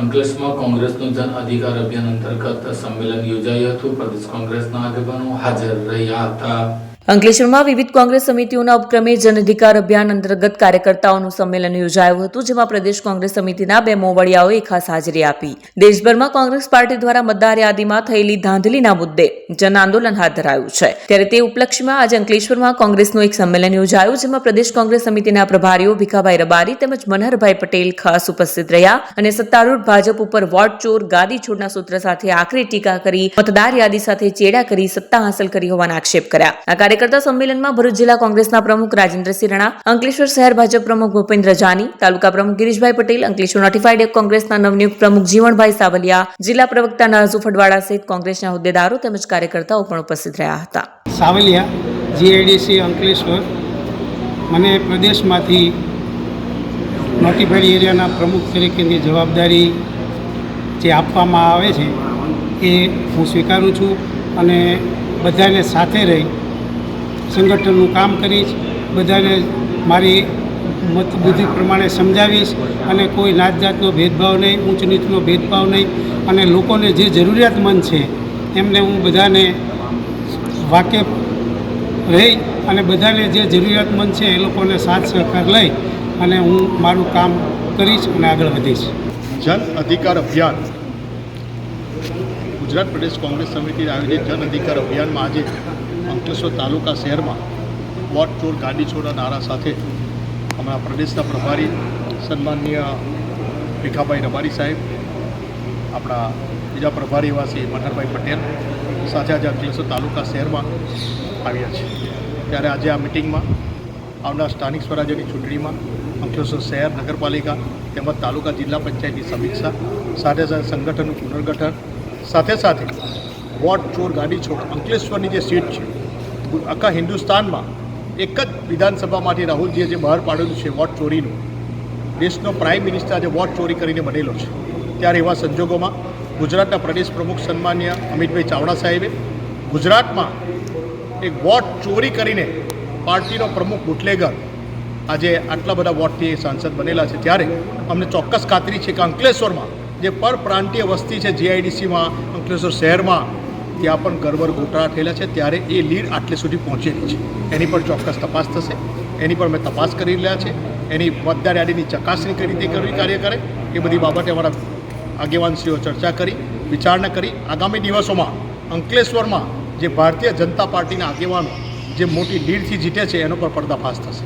અંકલેશ્વરમાં કોંગ્રેસનું જન અધિકાર અભિયાન અંતર્ગત સંમેલન યોજાયું હતું. પ્રદેશ કોંગ્રેસના આગેવાનો હાજર રહ્યા હતા. અંકલેશ્વરમાં વિવિધ કોંગ્રેસ સમિતિઓના ઉપક્રમે જન અભિયાન અંતર્ગત કાર્યકર્તાઓનું સંમેલન યોજાયું હતું, જેમાં પ્રદેશ કોંગ્રેસ સમિતિના બે મોવડિયાઓએ ખાસ હાજરી આપી. દેશભરમાં કોંગ્રેસ પાર્ટી દ્વારા મતદાર યાદીમાં થયેલી ધાંધલીના મુદ્દે જન આંદોલન હાથ ધરાયું છે. ત્યારે તે ઉપલક્ષમાં આજે અંકલેશ્વરમાં કોંગ્રેસનું એક સંમેલન યોજાયું, જેમાં પ્રદેશ કોંગ્રેસ સમિતિના પ્રભારીઓ ભીખાભાઈ રબારી તેમજ મનહરભાઈ પટેલ ખાસ ઉપસ્થિત રહ્યા અને સત્તારૂઢ ભાજપ ઉપર વોટ ચોર, ગાદી છોડના સૂત્ર સાથે આકરી ટીકા કરી, મતદાર યાદી સાથે ચેડા કરી સત્તા હાંસલ કરી હોવાના આક્ષેપ કર્યા. આ કાર્યકર્તા સંમેલનમાં ભરૂચ જિલ્લા કોંગ્રેસના પ્રમુખ રાજેન્દ્રસિંહ રણા, અંકલેશ્વર શહેર ભાજપ પ્રમુખ ભૂપેન્દ્ર જાની, તાલુકા પ્રમુખ ગિરીશભાઈ પટેલ, અંકલેશ્વર નોટિફાઈડ કોંગ્રેસના નવનિયુક્ત પ્રમુખ જીવણભાઈ સાવલિયા, જિલ્લા પ્રવક્તા નાઝુ ફડવાડા સહિત કોંગ્રેસના હોદ્દેદારો તેમજ કાર્યકર્તાઓ પણ ઉપસ્થિત રહ્યા હતા. સાવલિયા, જીઆઈડીસી અંકલેશ્વર, મને પ્રદેશમાંથી નોટિફાઈડ એરિયાના પ્રમુખ તરીકેની જવાબદારી જે આપવામાં આવે છે એ હું સ્વીકારું છું અને બધાને સાથે રહી સંગઠનનું કામ કરીશ, બધાને મારી મત બુદ્ધિ પ્રમાણે સમજાવીશ અને કોઈ નાત જાતનો ભેદભાવ નહીં, ઊંચ નીચનો ભેદભાવ નહીં અને લોકોને જે જરૂરિયાતમંદ છે, એમને હું બધાને વાકેફ રહી અને બધાને જે જરૂરિયાતમંદ છે એ લોકોને સાથ સહકાર લઈ અને હું મારું કામ કરીશ અને આગળ વધીશ. જન અધિકાર અભિયાન. ગુજરાત પ્રદેશ કોંગ્રેસ સમિતિ આયોજિત જન અધિકાર અભિયાનમાં આજે અંકલેશ્વર તાલુકા શહેરમાં વોટ ચોર ગાડી છોડના નારા સાથે અમારા પ્રદેશના પ્રભારી સન્માનનીય ભીખાભાઈ રબારી સાહેબ, આપણા બીજા પ્રભારી એવા મનહરભાઈ પટેલ સાથે આજે અંકલેશ્વર તાલુકા શહેરમાં આવ્યા છે ત્યારે આજે આ મિટિંગમાં આવનાર સ્થાનિક સ્વરાજ્યની ચૂંટણીમાં અંકલેશ્વર શહેર, નગરપાલિકા તેમજ તાલુકા જિલ્લા પંચાયતની સમીક્ષા, સાથે સાથે સંગઠનનું પુનર્ગઠન, સાથે સાથે વોટ ચોર ગાડી છોડ અંકલેશ્વરની જે સીટ છે, આખા હિન્દુસ્તાનમાં એક જ વિધાનસભામાંથી રાહુલજીએ જે બહાર પાડેલું છે વોટ ચોરીનું, દેશનો પ્રાઇમ મિનિસ્ટર આજે વોટ ચોરી કરીને બનેલો છે. ત્યારે એવા સંજોગોમાં ગુજરાતના પ્રદેશ પ્રમુખ સન્માન્ય અમિતભાઈ ચાવડા સાહેબે ગુજરાતમાં એક વોટ ચોરી કરીને પાર્ટીનો પ્રમુખ બુટલેગર આજે આટલા બધા વોટથી સાંસદ બનેલા છે. ત્યારે અમને ચોક્કસ ખાતરી છે કે અંકલેશ્વરમાં જે પરપ્રાંતીય વસ્તી છે, જીઆઈડીસીમાં, અંકલેશ્વર શહેરમાં ત્યાં પણ ગરબર ગોટાળા થયેલા છે. ત્યારે એ લીડ આટલે સુધી પહોંચેલી છે. એની પર ચોક્કસ તપાસ થશે. એની પર અમે તપાસ કરી રહ્યા છે. એની મતદાર યાદીની ચકાસણી કઈ રીતે કરવી, કાર્ય કરે, એ બધી બાબતે અમારા આગેવાનશ્રીઓ ચર્ચા કરી, વિચારણા કરી. આગામી દિવસોમાં અંકલેશ્વરમાં જે ભારતીય જનતા પાર્ટીના આગેવાનો જે મોટી લીડથી જીતે છે, એનો પર પર્દાફાશ થશે.